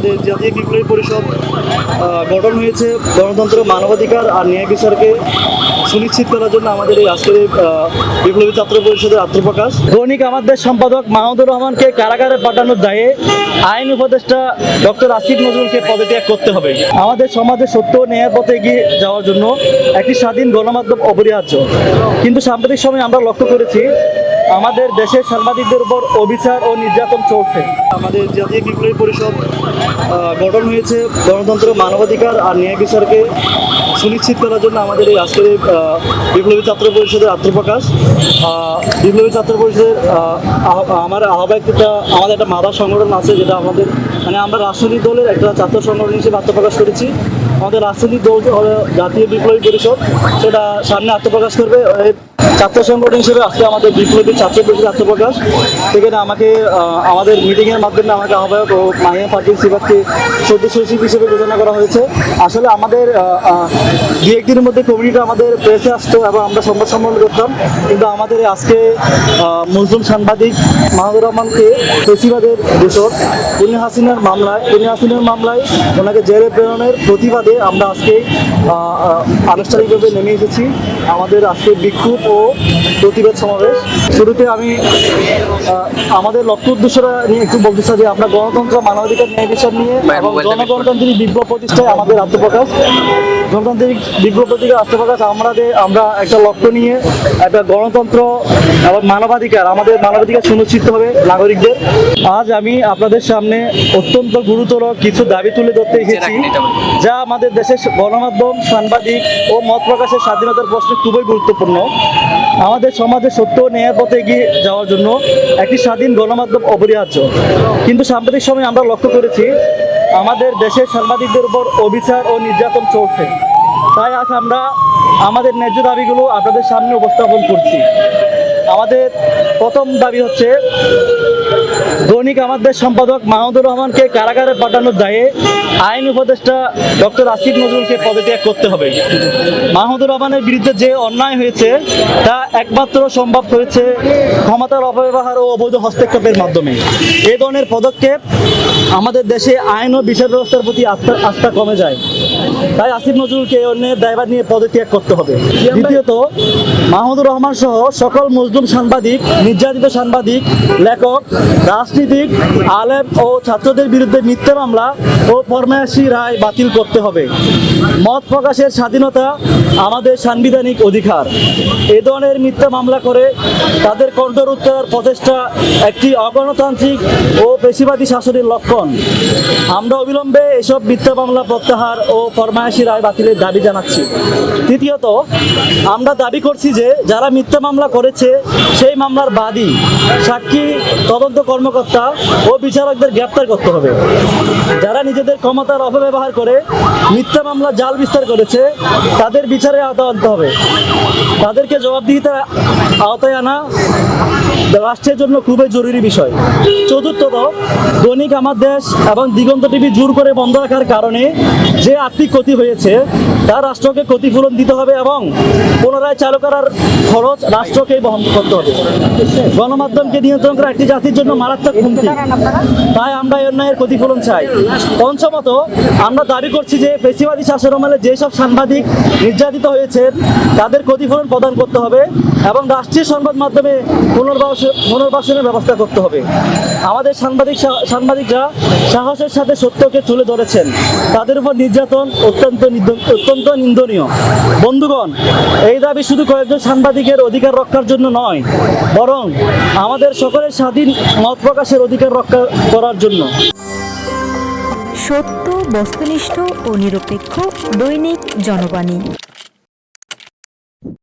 আমাদের জাতীয় বিপ্লবী পরিষদ গঠন হয়েছে গণতন্ত্র, মানবাধিকার আর ন্যায় বিচারকে সুনিশ্চিত করার জন্য আমাদের এই আজকের বিপ্লবী ছাত্র পরিষদের আত্মপ্রকাশ। দৈনিক আমাদের সম্পাদক মাহমুদুর রহমানকে কারাগারে পাঠানোর দায়ে আইন উপদেষ্টা ডক্টর আসিফ নজরুলকে পদত্যাগ করতে হবে। আমাদের সমাজে সত্য ন্যায়ের পথে এগিয়ে যাওয়ার জন্য একটি স্বাধীন গণমাধ্যম অপরিহার্য। কিন্তু সাম্প্রতিক সময়ে আমরা লক্ষ্য করেছি আমাদের দেশের সাংবাদিকদের উপর অবিচার ও নির্যাতন চলছে। আমাদের জাতীয় বিপ্লবী পরিষদ গঠন হয়েছে গণতন্ত্র মানবাধিকার আর ন্যায় বিচারকে সুনিশ্চিত করার জন্য আমাদের এই আজকের বিপ্লবী ছাত্র পরিষদের আত্মপ্রকাশ। বিপ্লবী ছাত্র পরিষদের আমার আহ, আমার আহ্বায়কটা আমাদের একটা মাদার সংগঠন আছে যেটা আমাদের মানে আমরা রাজনৈতিক দলের একটা ছাত্র সংগঠন হিসেবে আত্মপ্রকাশ করেছি। আমাদের রাজনৈতিক দল জাতীয় বিপ্লবী পরিষদ সেটা সামনে আত্মপ্রকাশ করবে। ছাত্র সংগঠন হিসেবে আজকে আমাদের বিপ্লবী ছাত্র পরিষদের আত্মপ্রকাশ। সেখানে আমাকে আমাদের মিটিংয়ের মাধ্যমে আমাকে আহ্বায়ক ও মাহিয়া পার্টির সিবাককে সদস্য সচিব হিসেবে ঘোষণা করা হয়েছে। আসলে আমাদের দু একদিনের মধ্যে কমিটিটা আমাদের প্রেসে আসতো এবং আমরা সংবাদ সম্মেলন করতাম। কিন্তু আমাদের আজকে মুসলিম সাংবাদিক মাহমুদুর রহমানকে ফেসিবাদের দোষক উনি হাসিনার মামলায়, উনি হাসিনার মামলায় ওনাকে জেলে প্রেরণের প্রতিবাদে আমরা আজকে আনুষ্ঠানিকভাবে নেমে এসেছি। আমাদের আজকে বিক্ষোভ ও প্রতিবাদ সমাবেশ। শুরুতে আমি আমাদের লক্ষ্য উদ্দেশ্যটা নিয়ে একটু বলতে চাই যে আমরা গণতন্ত্র মানবাধিকার ন্যায় বিচার নিয়ে এবং জনগণতান্ত্রিক বিপ্লব প্রতিষ্ঠায় আমাদের আত্মপ্রকাশ। গণতান্ত্রিক বিপ্লব প্রতিকার আত্মপ্রকাশ আমাদের আমরা একটা লক্ষ্য নিয়ে একটা গণতন্ত্র এবং মানবাধিকার আমাদের মানবাধিকার সুনিশ্চিত হবে নাগরিকদের। আজ আমি আপনাদের সামনে অত্যন্ত গুরুতর কিছু দাবি তুলে ধরতে এসেছি যা আমাদের দেশের গণমাধ্যম সাংবাদিক ও মত প্রকাশের স্বাধীনতার প্রশ্নে খুবই গুরুত্বপূর্ণ। আমাদের সমাজে সত্য নেয়ার পথে এগিয়ে যাওয়ার জন্য একটি স্বাধীন গণমাধ্যম অপরিহার্য। কিন্তু সাম্প্রতিক সময় আমরা লক্ষ্য করেছি, আমাদের দেশের সাংবাদিকদের উপর অবিচার ও নির্যাতন চলছে। তাই আজ আমরা আমাদের ন্যায্য দাবিগুলো আপনাদের সামনে উপস্থাপন করছি। আমাদের প্রথম দাবি হচ্ছে, দৈনিক আমাদের সম্পাদক মাহমুদুর রহমানকে কারাগারে পাঠানোর দায়ে আইন উপদেষ্টা ডক্টর আসিফ নজরুলকে পদত্যাগ করতে হবে। মাহমুদুর রহমানের বিরুদ্ধে যে অন্যায় হয়েছে, তা একমাত্র সম্ভব হয়েছে ক্ষমতার অপব্যবহার ও অবৈধ হস্তক্ষেপের মাধ্যমে। এ ধরনের পদক্ষেপ আমাদের দেশে আইন ও বিচার ব্যবস্থার প্রতি আস্থা আস্থা কমে যায়। তাই আসিফ নজরুলকে অন্যের দায়ভার নিয়ে পদত্যাগ করতে হবে। দ্বিতীয়ত, মাহমুদুর রহমান সহ সকল মজলুম সাংবাদিক, নির্যাতিত সাংবাদিক, লেখক, রাজনীতিক, আলেম ও ছাত্রদের বিরুদ্ধে মিথ্যা মামলা ও ফরমায়াসি রায় বাতিল করতে হবে। মত প্রকাশের স্বাধীনতা আমাদের সাংবিধানিক অধিকার। এ ধরনের মিথ্যা মামলা করে তাদের কণ্ঠরোধ প্রচেষ্টা একটি অগণতান্ত্রিক ও পেশিবাদী শাসনের লক্ষণ। আমরা অবিলম্বে এসব মিথ্যা মামলা প্রত্যাহার ও ফরমায়াসি রায় বাতিলের দাবি জানাচ্ছি। তৃতীয়ত, আমরা দাবি করছি যে যারা মিথ্যা মামলা করেছে, সেই মামলার বাদী সাক্ষী তদন্ত কর্মকর্তা ও বিচারকদের গ্রেপ্তার করতে হবে। যারা নিজেদের ক্ষমতার অপব্যবহার করে মিথ্যা মামলা জাল বিস্তার করেছে তাদের বিচারে আওতা আনতে হবে। তাদেরকে জবাবদিহিতার আওতায় আনা রাষ্ট্রের জন্য খুবই জরুরি বিষয়। চতুর্থত, দৈনিক আমার দেশ এবং দিগন্ত টিভি জোর করে বন্ধ রাখার কারণে যে আর্থিক ক্ষতি হয়েছে, তা রাষ্ট্রকে ক্ষতিপূরণ দিতে হবে এবং পুনরায় চালু করার খরচ রাষ্ট্রকেই বহন করতে হবে। গণমাধ্যমকে নিয়ন্ত্রণ করা একটি জাতির জন্য মারাত্মক হুমকি। তাই আমরা অন্যায়ের ক্ষতিপূরণ চাই। পঞ্চমত, আমরা দাবি করছি যে পেশিবাদী শাসন আমলে যেসব সাংবাদিক নির্যাতিত হয়েছেন, তাদের ক্ষতিপূরণ প্রদান করতে হবে এবং রাষ্ট্রীয় সংবাদ মাধ্যমে পুনর্বাস পুনর্বাসনের ব্যবস্থা করতে হবে। আমাদের সাংবাদিক সাংবাদিকরা সাহসের সাথে সত্যকে তুলে ধরেছেন। তাদের উপর নির্যাতন অত্যন্ত অত্যন্ত নিন্দনীয়। বন্ধুগণ, এই দাবি শুধু কয়েকজন সাংবাদিকের অধিকার রক্ষার জন্য নয়, বরং আমাদের সকলের স্বাধীন মত প্রকাশের অধিকার রক্ষা করার জন্য। সত্য, বস্তুনিষ্ঠ ও নিরপেক্ষ দৈনিক জনবাণী।